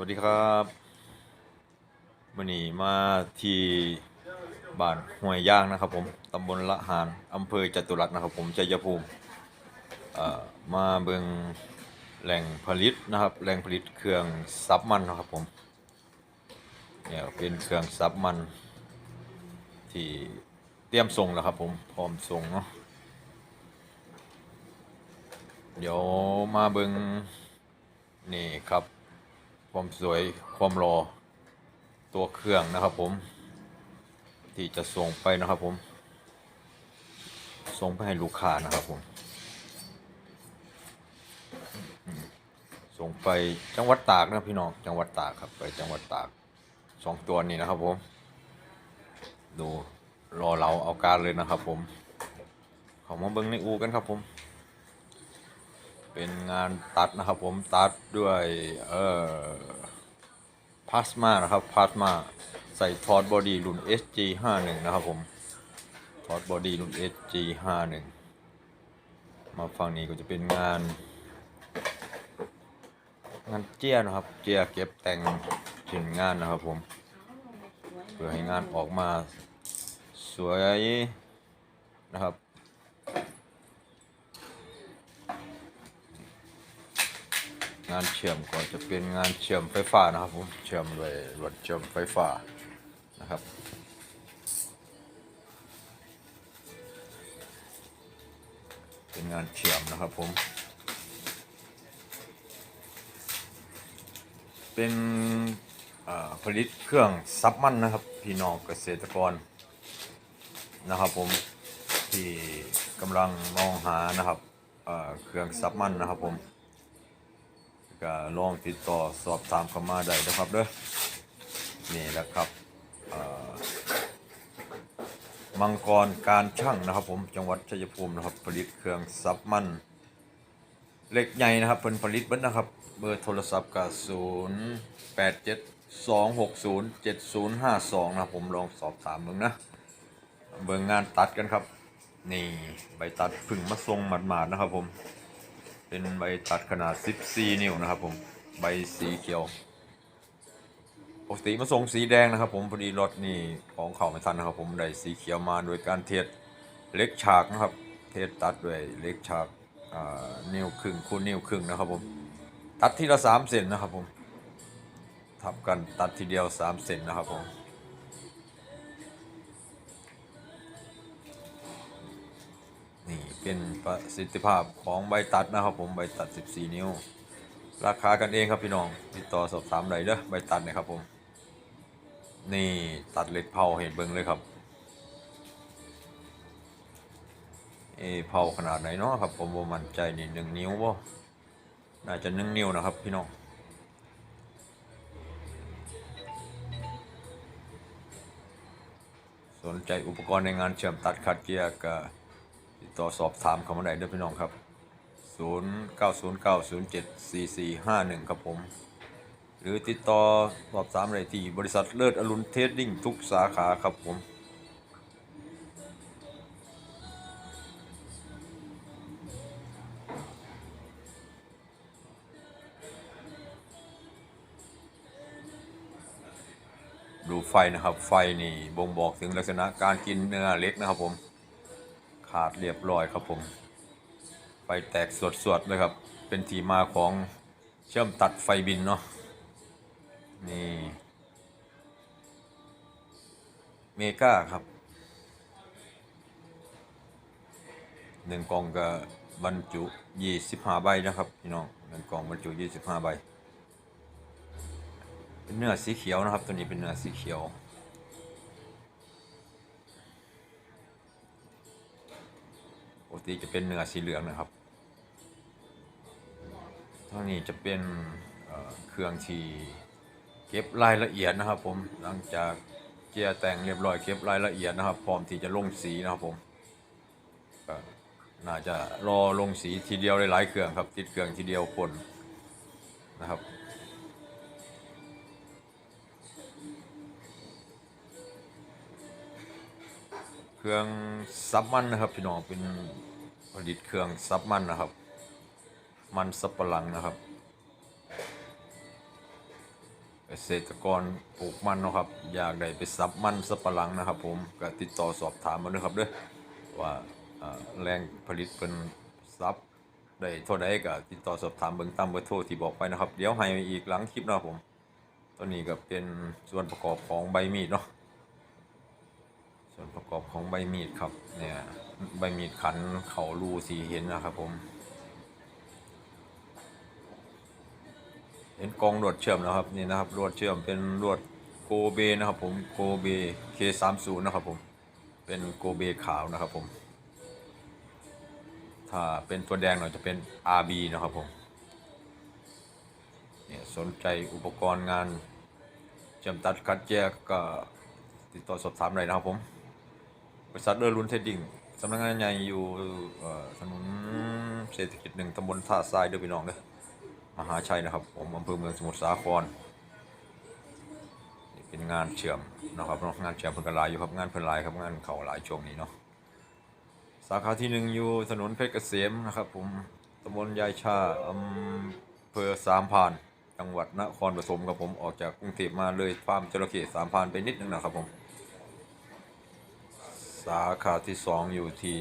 วัสดีครับวันนี้มาที่บ้านห้วยย่างนะครับ ผมตำบลละหารอำเภอจตุรัสนะครับ ผมชัยภูมิมาเบิงแหล่งผลิตนะครับแหล่งผลิตเครื่องซับมันนะครับผมเนี่ยเป็นเครื่องซับมัน ที่เตรียมส่งแล้วครับ ผมพร้อมส่งเนาะเดี๋ยวมาเบิงนี่ครับ ความสวยความรอตัวเครื่องนะครับผม ที่จะส่งไปนะครับผม ส่งไปให้ลูกค้านะครับผม ส่งไปจังหวัดตากนะพี่น้องจังหวัดตากครับไปจังหวัดตากสองตัวนี้นะครับผม ดูรอเราเอาการเลยนะครับผมขามาเบิ้งในอูกันครับผม เป็นงานตัดนะครับผมตัดด้วยเอ่อพลาสมานะครับพลาสมาใส่ทอร์ดบอดี้รุ่น SG51 นะครับผมทอร์ดบอดี้รุ่น SG51 มาฝั่งนี้ก็จะเป็นงาน งานเจียนะครับเจียเก็บแต่งชิ้นงานนะครับผมเพื่อให้งานออกมาสวยนะครับ งานเชื่อมก่อนจะเป็นงานเชื่อมไฟฟ้านะครับผมเชื่อมด้วยรถเชื่อมไฟฟ้านะครับเป็นงานเชื่อมนะครับผม เป็นผลิตเครื่องซับมันนะครับพี่น้องเกษตรกรนะครับผมที่กำลังมองหานะครับเครื่องซับมันนะครับผม ก็ลองติดต่อสอบถามเข้ามาได้นะครับเด้อนี่แหละครับมังกรการช่างนะครับ ผมจังหวัดชัยภูมินะครับ ผลิตเครื่องซับมันเหล็กใหญ่นะครับเป็นผลิตบิ้นะครับ เบอร์โทรศัพท์ก็0 8 7 2 6 0 7 0 5 2นะครับผมลองสอบถามมึงนะเบิ่งงานตัดกันครับ นี่ใบตัดพึ่งมาทรงหมาดๆนะครับผม เป็นใบตัดขนาด 14 นิ้วนะครับ ผมใบสีเขียวปกติมาส่งสีแดงนะครับ ผมพอดีรถนี่ของเข่าไม่ทันนะครับ ผมได้สีเขียวมาโดยการเทสเล็กฉากนะครับ เทสตัดด้วยเล็กฉากนิ้วครึ่งคูณนิ้วครึ่งนะครับผมตัดทีละสามเซนนะครับผมทับกันตัดทีเดียวสามเซนนะครับผม นี่เป็นประสิทธิภาพของใบตัดนะครับผมใบตัด 14 นิ้ว ราคากันเองครับพี่น้องติดต่อสอบถามได้เด้อใบตัดนะครับผม นี่ตัดเล็กเผาเห็นเบิ้งเลยครับเอเผาขนาดไหนเนาะครับผมบ่มั่นใจนี่หนึ่งนิ้วบ่น่าจะหนึ่งนิ้วนะครับพี่น้องสนใจอุปกรณ์ในงานเชื่อมตัดขัดเกียร์ก็ ติดต่อสอบถามเข้ามาได้เด้อพี่น้องครับ 0909074451 ครับผม หรือติดต่อสอบถามได้ที่บริษัทเลิศอรุณเทรดดิ้งทุกสาขาครับผมดูไฟนะครับ ไฟนี่บ่งบอกถึงลักษณะการกินเนื้อเล็กนะครับผม ขาดเรียบร้อยครับผม ไฟแตกสวดๆเลยครับ เป็นที่มาของเชื่อมตัดไฟบินเนาะนี่เมกาครับหนึ่งกล่องก็บรรจุ25ใบนะครับพี่น้องหนึ่งกล่องบรรจุ25ใบเป็นเนื้อสีเขียวนะครับ ตัวนี้เป็นเนื้อสีเขียว ปกติจะเป็นเนื้อสีเหลืองนะครับท่านี้จะเป็นเเครื่องที่เก็บรายละเอียดนะครับผมหลังจากเจียแต่งเรียบร้อยเก็บรายละเอียดนะครับพร้อมที่จะลงสีนะครับผมน่าจะรอลงสีทีเดียวหลายๆเครื่องครับติดเครื่องทีเดียวพ่นนะครับ เครื่องซับมันนะครับ พี่น้องเป็นผลิตเครื่องซับมันนะครับ มันสับปะหลังนะครับเกษตรกรปลูกมันนะครับ อยากได้ไปซับมันสับปะหลังนะครับ ผมก็ติดต่อสอบถามมาด้วยครับเด้อว่าอ่าแรงผลิตเป็นซับได้เท่าใดก็ติดต่อสอบถามเบิ่งตามเบอร์โทรที่บอกไปนะครับ เดี๋ยวให้อีกหลังคลิปนะครับผม ตัวนี้ก็เป็นส่วนประกอบของใบมีดเนาะ ส่วนประกอบของใบมีดครับเนี่ยใบมีดขันเขารูสีเห็นนะครับผม เห็นกองลวดเชื่อมนะครับนี่นะครับลวดเชื่อมเป็นลวดโกเบนะครับผมโกเบ K30 นะครับผมเป็นโกเบขาวนะครับผม ถ้าเป็นตัวแดงหน่อยจะเป็น RB นะครับผมเนี่ยสนใจอุปกรณ์งานเชื่อมตัดคัดแยกก็ติดต่อสอบถามได้นะครับผม บริษัทเดอร์ลุนเทดดิ้งสำนักงานใหญ่อยู่ถนนเศรษฐกิจหนึ่งตำบลท่าทรายเด้อพี่น้องเด้อมหาชัยนะครับ ผมอำเภอเมืองสมุทรสาครนี่เป็นงานเชื่อมนะครับงานเชื่อมเพิ่นก็หลายอยู่ครับงานเพิ่นลายครับงานเข่าหลายช่วงนี้เนาะสาขาที่หนึ่งอยู่ถนนเพชรเกษมนะครับ ผมตำบลยายชาอำเภอสามพานจังหวัดนครปฐมครับผมออกจากกรุงเทพมาเลยฟาร์มจระเข้สามพานไปนิดนึงนะครับผม สาขาที่สองอยู่ที่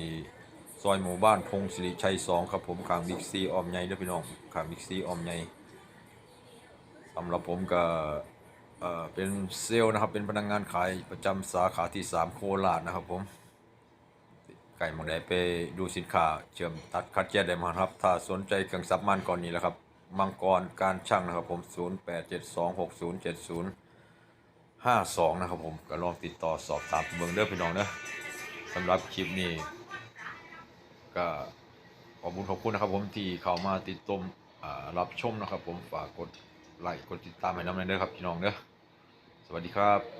ซอยหมู่บ้านพงศิริชัยสองครับผมขางบิ๊กซีออมใหญ่เด้อพี่น้องขางบิ๊กซีออมใหญ่สำหรับผมก็เออเป็นเซลล์นะครับเป็นพนักงานขายประจำสาขาที่สามโคราชนะครับผมไก่หมองแดไปดูสินค้าเชื่อมตัดคัดแยกได้มาครับ ถ้าสนใจเครื่องซับมันก่อนนี้แหละครับ มังกรการช่างนะครับผม 08726070 52 นะครับผมก็ลองติดต่อสอบถามเบิ่งเด้อพี่น้องเด้อำหรับคลิปนี้ ก็ขอบคุณขอบคุณนะครับ ผมที่เข้ามาติดตมรับชมนะครับ ผมฝากกดไลค์กดติดตามให้น้ำหน่อยเด้อครับพี่น้องเด้อสวัสดีครับ